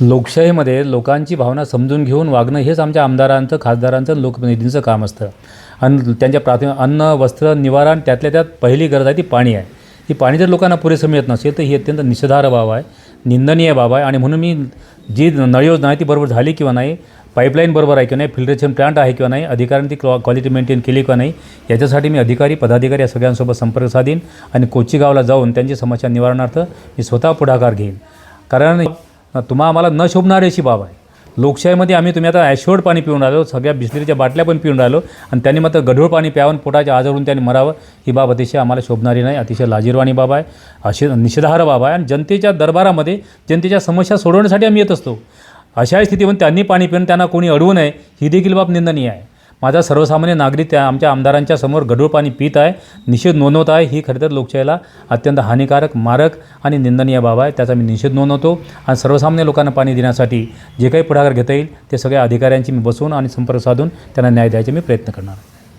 लोकशाहीमध्ये लोकांची भावना समजून घेऊन वागणं हेच आमच्या आमदारांचं खासदारांचं लोकप्रतिनिधींचं काम असतं. आणि त्यांच्या प्राथमिक अन्न वस्त्र निवारण त्यातल्या त्यात पहिली गरज आहे ती पाणी आहे. ती पाणी जर लोकांना पुरेसं मिळत नसेल तर ही अत्यंत निषेधार्ह बाब आहे निंदनीय बाब आहे. आणि म्हणून मी जी नळ योजना आहे ती बरोबर झाली किंवा नाही पाईपलाईन बरोबर आहे किंवा नाही फिल्ट्रेशन प्लांट आहे किंवा नाही अधिकाऱ्यांनी ती क्वा क्वालिटी मेंटेन केली किंवा नाही याच्यासाठी मी अधिकारी पदाधिकारी या सगळ्यांसोबत संपर्क साधीन आणि कोची गावाला जाऊन त्यांची समस्या निवारणार्थ मी स्वतः पुढाकार घेईन. कारण तुम्हा आम्हाला न शोभणारी अशी बाब आहे. लोकशाहीमध्ये आम्ही तुम्ही आता ॲश्योर्ड पाणी पिऊन राहिलो सगळ्या बिस्लरीच्या बाटल्या पण पिऊन राहिलो आणि त्यांनी मात्र गढूळ पाणी प्यावून पोटाच्या आजारून त्यांनी मरावं ही बाब अतिशय आम्हाला शोभणारी नाही अतिशय लाजीरवाणी बाब आहे अशी निषेधार्ह बाब आहे. आणि जनतेच्या दरबारामध्ये जनतेच्या समस्या सोडवण्यासाठी आम्ही येत असतो. अशाही स्थितीमध्ये त्यांनी पाणी पिऊन त्यांना कोणी अडवू नये ही देखील बाब निंदनीय आहे. माझा सर्वसामान्य नागरिक त्या आमच्या आमदारांच्या समोर गढूळ पाणी पित आहे निषेध नोंदवत आहे. ही खरं तर लोकशाहीला अत्यंत हानिकारक मारक आणि निंदनीय बाब आहे. त्याचा मी निषेध नोंदवतो आणि सर्वसामान्य लोकांना पाणी देण्यासाठी जे काही पुढाकार घेता येईल ते सगळ्या अधिकाऱ्यांची मी बसवून आणि संपर्क साधून त्यांना न्याय द्यायचे मी प्रयत्न करणार आहे.